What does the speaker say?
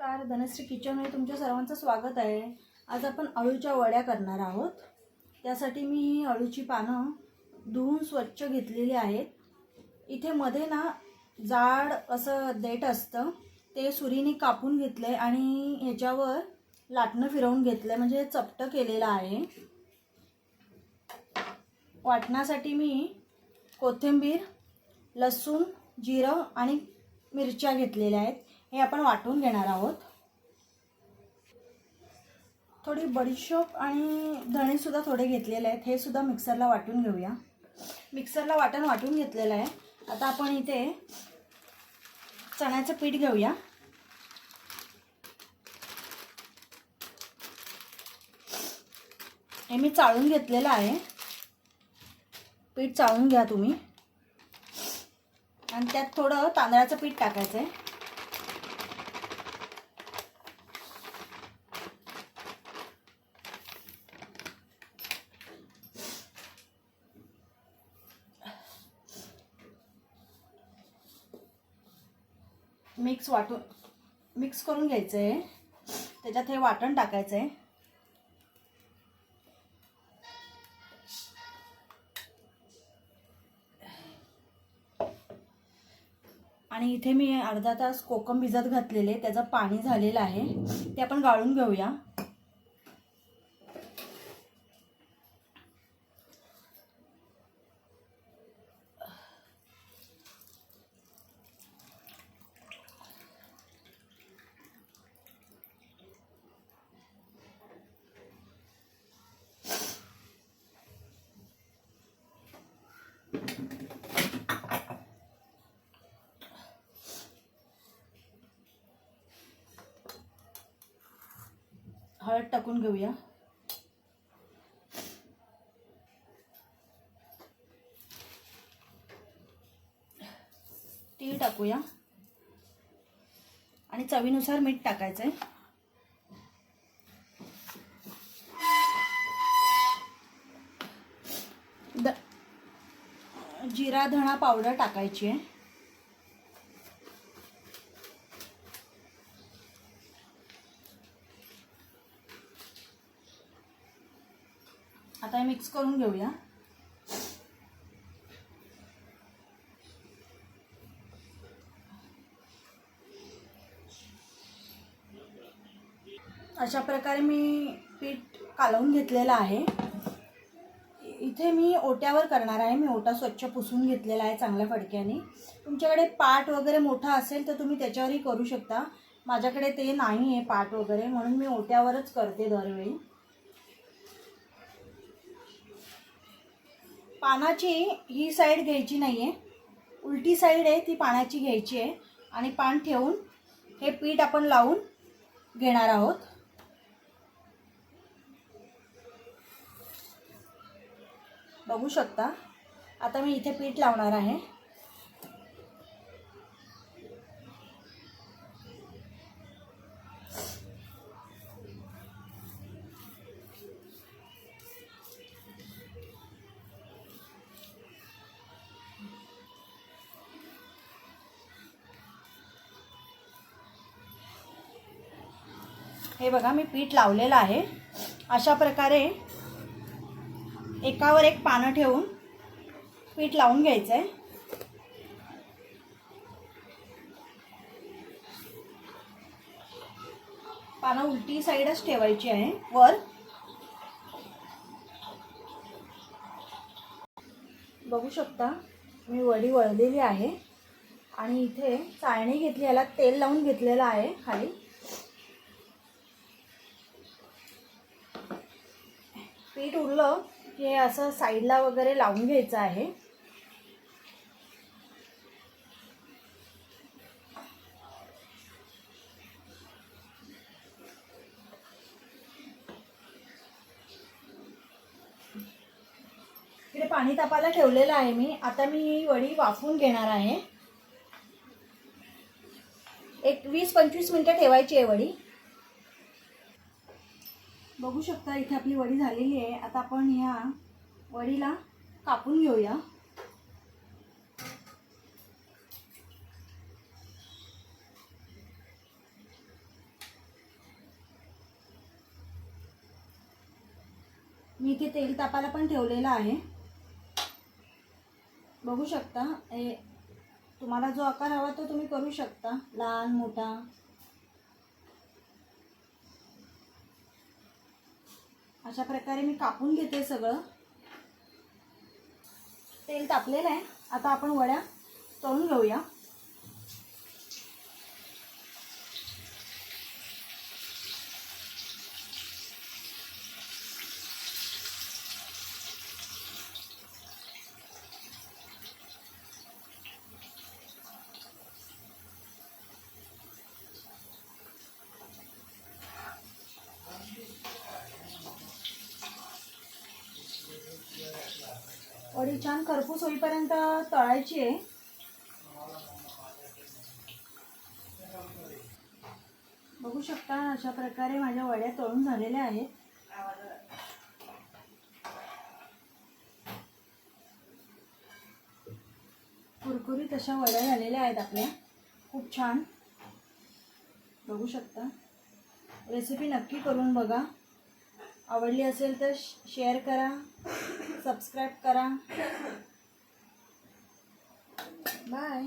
नमस्कार धनश्री किचनमध्ये तुमच्या सर्वांचं स्वागत आहे. आज आपण अळूच्या वड्या करणार आहोत. त्यासाठी मी अळूची पानं धुवून स्वच्छ घेतलेली आहेत. इथे मध्ये ना जाड असं देठ असतं ते सुरीने कापून घेतलं आहे आणि ह्याच्यावर लाटणं फिरवून घेतलं आहे म्हणजे चपटं केलेलं आहे. वाटण्यासाठी मी कोथिंबीर लसूण जिरं आणि मिरच्या घेतलेल्या आहेत. हे आपण वाटून घेणार आहोत. थोडी बडीशोप आणि धणेसुद्धा थोडे घेतलेले आहेत. हे सुद्धा मिक्सरला वाटून घेऊया. मिक्सरला वाटण वाटून घेतलेलं आहे. आता आपण इथे चण्याचं पीठ घेऊया. हे मी चाळून घेतलेलं आहे. पीठ चाळून घ्या तुम्ही. आणि त्यात थोडं तांदळाचं पीठ टाकायचं आहे मिक्स वाटून मिक्स करून घ्यायचं आहे त्याच्यात हे वाटण टाकायचं आहे आणि इथे मी अर्धा तास कोकम भिजत घातलेले त्याचं पाणी झालेलं आहे. ते आपण गाळून घेऊया. हळद टाकून घेऊया. तीळ टाकूया. आणि चवीनुसार मीठ टाकायचं आहे द जिरा धणा पावडर टाकायची आहे. आता हे मिक्स करून घेऊया. अशा प्रकारे मी पीठ कालवून घेतलेलं आहे. इथे मी ओट्यावर करणार आहे. मी ओटा स्वच्छ पुसून घेतलेला आहे चांगल्या फडक्याने. तुमच्याकडे पाट वगैरे मोठा असेल तर तुम्ही त्याच्यावरही करू शकता. माझ्याकडे ते नाही आहे पाट वगैरे म्हणून मी ओट्यावरच करते दरवेळी. पानाची ही साईड घ्यायची नाही आहे उलटी साईड आहे ती पाण्याची घ्यायची आहे. आणि पान ठेवून हे पीठ आपण लावून घेणार आहोत. बघू शकता. आता मी इथे पीठ लावणार आहे. हे बघा मी पीठ लावलेलं आहे. अशा प्रकारे एकावर एक पानं ठेवून पीठ लावून घ्यायचं आहे पानं उलटी साईडच ठेवायची आहे वर. बघू शकता मी वडी वळलेली आहे आणि इथे चाळणी घेतली याला तेल लावून घेतलेलं आहे खाली. पीठ उरलं की हे असं साईडला वगैरे लावून घ्यायचं आहे. इकडे पाणी तापायला ठेवलेलं आहे मी. आता मी ही वडी वाफवून घेणार आहे. एक वीस पंचवीस मिनटं ठेवायची आहे वडी. बघू शकता इथे आपली वडी झालेली आहे. आता आपण ह्या वडीला कापून घेऊया. मी इथे तेल तापायला पण ठेवलेलं आहे. बघू शकता हे तुम्हाला जो आकार हवा तो तुम्ही करू शकता. लहान मोठा. अशा प्रकारे मी कापून घेते सगळं. तेल तापलेलं आहे. आता आपण वड्या तळून घेऊया. वडी छान खरपूस होईपर्यंत तळायची आहे. बघू शकता अशा प्रकारे माझ्या वड्या तळून झालेल्या आहेत. कुरकुरीत अशा वड्या झालेल्या आहेत आपल्या. खूप छान. बघू शकता. रेसिपी नक्की करून बघा. आवडली असेल तर शेअर करा सबस्क्राईब करा. बाय